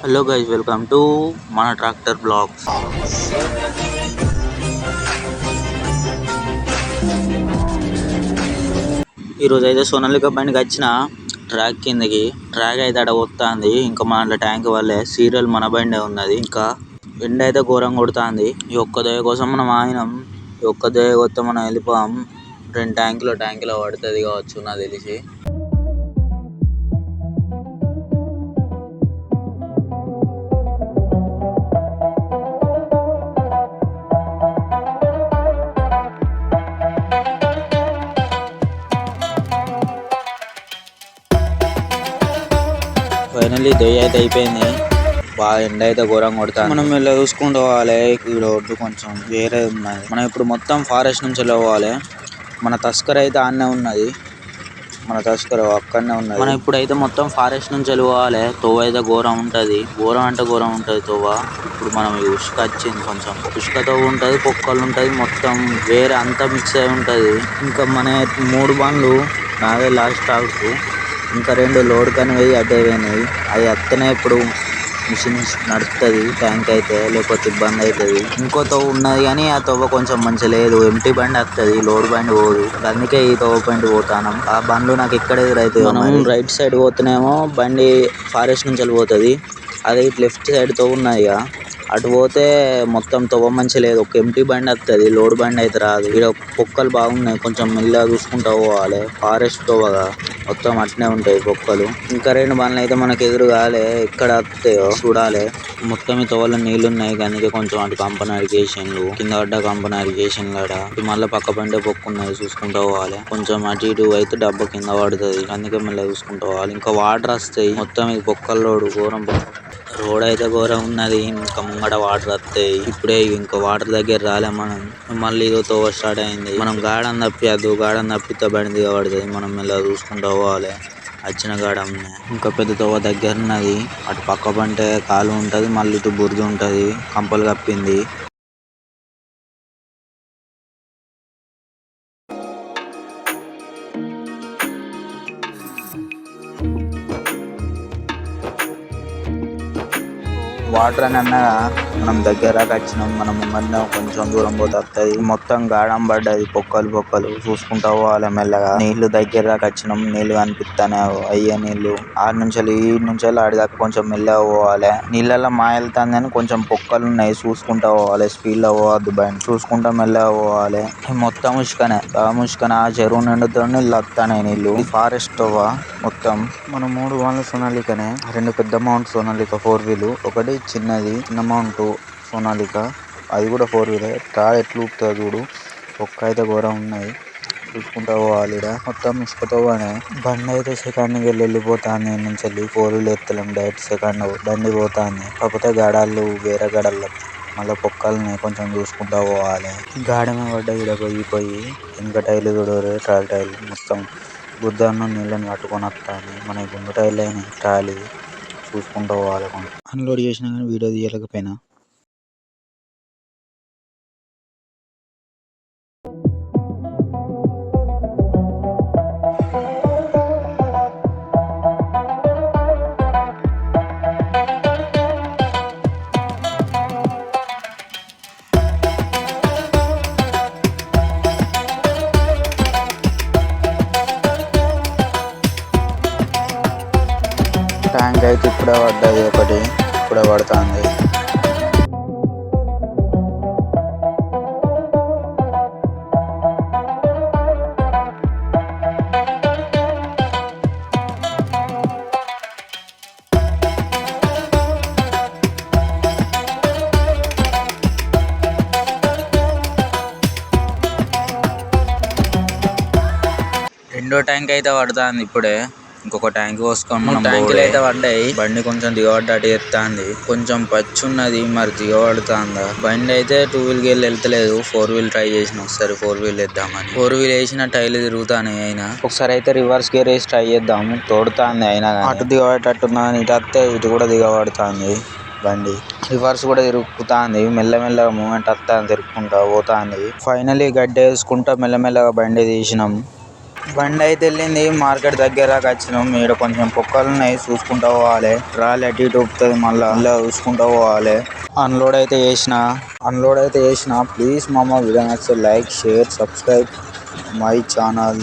Hello guys welcome to మన tractor blogs ఈరోజు అయితే సోనాలిక బండికి వచ్చిన ట్రాక్ కిందకి ట్రాక్ అయితే అక్కడ వస్తుంది ఇంకా మన ట్యాంక్ వల్లే సీరియల్ మన బండే ఉన్నది. ఇంకా ఎండ అయితే ఘోరంగా కొడుతుంది. ఈ ఒక్క దయ కోసం మనం ఆగినాం. ఈ ఒక్క దయ కొత్త మనం వెళ్ళిపోయాం రెండు ట్యాంకులో ట్యాంకులో పడుతుంది కావచ్చు నాకు తెలిసి. ఫైనల్లీ దయ్య అయితే అయిపోయింది. బాగా ఎండ అయితే ఘోరంగా కొడుతుంది. మనం ఇలా చూసుకుంటూ పోవాలి. ఈ రోడ్డు కొంచెం వేరే ఉన్నది. మనం ఇప్పుడు మొత్తం ఫారెస్ట్ నుంచి పోవాలి. మన తస్కర్ అయితే ఆడనే ఉన్నది. మన తస్కర్ అక్కడనే ఉన్నది. మనం ఇప్పుడైతే మొత్తం ఫారెస్ట్ నుంచి వెళ్ళి పోవాలి. తోవ అయితే ఘోరం ఉంటది. ఘోరం అంటే ఘోరం ఉంటది తోవ. ఇప్పుడు మనం ఈ ఉష్క వచ్చింది కొంచెం. ఉష్క తోవ ఉంటది పొక్కలు ఉంటది మొత్తం వేరే అంతా మిక్స్ అయి ఉంటది. ఇంకా మన మూడు బండ్లు నాదే లాస్ట్ స్టాక్ ఇంకా రెండు లోడ్ కని పోయి అడ్డే పోయినాయి. అవి అత్తనే ఇప్పుడు మిషన్ నడుస్తుంది ట్యాంక్ అయితే లేకపోతే ఇబ్బంది అవుతుంది. ఇంకో తవ్వ ఉన్నది కానీ ఆ తవ్వ కొంచెం మంచి లేదు. ఎంటీ బండి వస్తుంది లోడ్ బండి పోదు. అందుకే ఈ తవ్వ బండి పోతాను. ఆ బండ్లు నాకు ఇక్కడ ఎదురైతాయి మనం రైట్ సైడ్ పోతేనేమో బండి ఫారెస్ట్ నుంచి వెళ్ళిపోతుంది. అదే ఇటు లెఫ్ట్ సైడ్తో ఉన్నది ఇక అటు పోతే మొత్తం తవ్వ మంచి లేదు. ఒక ఎంటీ బండి వస్తుంది లోడ్ బండి అయితే రాదు. ఇక్కడ పొక్కలు బాగున్నాయి. కొంచెం మెల్లగా చూసుకుంటా పోవాలి. ఫారెస్ట్ తవ్వగా. మొత్తం అట్నే ఉంటాయి పొక్కలు ఇంకా రెండు బండ్లు అయితే మనకు ఎదురు కాలే. ఎక్కడ వస్తాయో చూడాలి. మొత్తం ఈ తోవలో నీళ్ళు ఉన్నాయి అందుకే కొంచెం అటు కంపన అరిగేషన్లు కింద పడ్డ కంపన అరిగేషన్ కాడ మళ్ళీ పక్క బండే పొక్కు ఉన్నది చూసుకుంటా పోవాలి. కొంచెం అటు ఇటు అయితే డబ్బా కింద పడుతుంది. అందుకే మళ్ళీ చూసుకుంటా పోవాలి. ఇంకా వాటర్ వస్తాయి. మొత్తం ఇది పొక్కల రోడ్డు ఘోరం రోడ్ అయితే ఘోరం ఉన్నది ఇంకా ముంగట వాటర్ వస్తాయి ఇప్పుడే ఇంకా వాటర్ దగ్గర రాలే మనం. మళ్ళీ ఇదో తోవ స్టార్ట్ అయింది. మనం గాడం తప్పియద్దు గాడం తప్పితే బండి దిగబడుతుంది మనం ఇలా చూసుకుంటూ పోవాలి. వచ్చిన గాడం ఇంకా పెద్ద తోవ దగ్గర ఉన్నది. అటు పక్క పంటే కాలు ఉంటది మళ్ళీ ఇటు బురద ఉంటది. కంపలు కప్పింది. వాటర్ అని అన్నగా మనం దగ్గర వచ్చినాం మనం మధ్య కొంచెం దూరం పోతే వస్తుంది మొత్తం గాడం పడ్డది పొక్కలు పొక్కలు. చూసుకుంటా పోవాలి మెల్లగా. నీళ్ళు దగ్గర దాకా వచ్చినాం నీళ్ళు కనిపిస్తానే అయ్యే నీళ్ళు. ఆడి నుంచి ఈ నుంచి ఆడి దాకా కొంచెం మెల్లగా పోవాలి. నీళ్ళల్లో మా వెళ్తాను కానీ కొంచెం పొక్కలు ఉన్నాయి చూసుకుంటా పోవాలి. స్పీడ్లో పోవద్దు బయట చూసుకుంటా మెల్లగా పోవాలి. మొత్తం ఉసుకనే ఆ ఆ చెరువు నిండుతో నీళ్ళు వస్తానే నీళ్ళు. ఫారెస్ట్ మొత్తం. మన మూడు వాళ్ళ సోనాలికనే. రెండు పెద్ద మౌంట్ సోనాలిక ఫోర్ వీల్. ఒకటి చిన్నది చిన్న మౌంట్ సోనాలిక అది కూడా ఫోర్ వీలర్ తాడు ఎట్లా ఊపుతుందో చూడు. ఒక్క అయితే ఘోరం ఉన్నది. చూసుకుంటా పోవాలి ఈడ. మొత్తం ఇసుకతో పోనే బండి అయితే సెకండ్ వెళ్ళి వెళ్ళిపోతాంది. నుంచి వెళ్ళి ఫోర్ వీలర్ ఎత్తలేం. డైరెక్ట్ సెకండ్ బండి పోతాంది. కాకపోతే గడాలు వేరే గడాలు. మళ్ళీ పొక్కల్ని కొంచెం చూసుకుంటా పోవాలి. గాడమ పడ్డ ఈడ పోయి పోయి వెనక టైర్లు చూడరు. ట్రాల్ టైర్లు మొత్తం గుద్దన్న నీళ్ళని పట్టుకొని వస్తాను మన గుండు టైర్లు అయినాయి. ట్రాలీ. చూసుకుంటూ పోవాలి అన్లోడ్ చేసినా కానీ వీడియో తీయలేకపోయినా. ట్యాంక్ అయితే ఇప్పుడే పడ్డది ఒకటి ఇప్పుడే పడుతుంది. రెండో ట్యాంక్ అయితే పడుతుంది ఇప్పుడే. ఇంకొక ట్యాంక్ పోసుకొని మనం ట్యాంకులు అయితే పడ్డాయి. బండి కొంచెం దిగబడ్డట్టు ఎత్తాంది. కొంచెం పచ్చి ఉన్నది మరి దిగబడుతుందా? బండి అయితే టూ వీల్కి వెళ్తలేదు. ఫోర్ వీల్ ట్రై చేసిన ఒకసారి ఫోర్ వీల్ వేద్దామని ఫోర్ వీల్ వేసిన టైర్లు తిరుగుతానే అయినా. ఒకసారి అయితే రివర్స్ గేర్ వేసి ట్రై చేద్దాము. తోడుతాంది అయినా. అటు దిగబడేటట్టున్నా ఇటు వస్తే ఇటు కూడా దిగబడుతుంది బండి. రివర్స్ కూడా తిరుగుతుంది. మెల్లమెల్లగా మూమెంట్ వస్తుంది తిరుక్కుంటా పోతాంది. ఫైనల్లీ గడ్డ వేసుకుంటా మెల్లమెల్లగా బండి తీసినాం. బండి అయితే వెళ్ళింది మార్కెట్ దగ్గరకు వచ్చినాం. ఈడ కొంచెం పొక్కలు ఉన్నాయి చూసుకుంటా పోవాలి. ట్రాలీ అటు ఇటు ఊపుతుంది మళ్ళీ. మళ్ళా చూసుకుంటా పోవాలి. అన్లోడ్ అయితే చేసిన. అన్లోడ్ అయితే చేసిన. ప్లీజ్ మామ వీడియో నచ్చితే like share subscribe my channel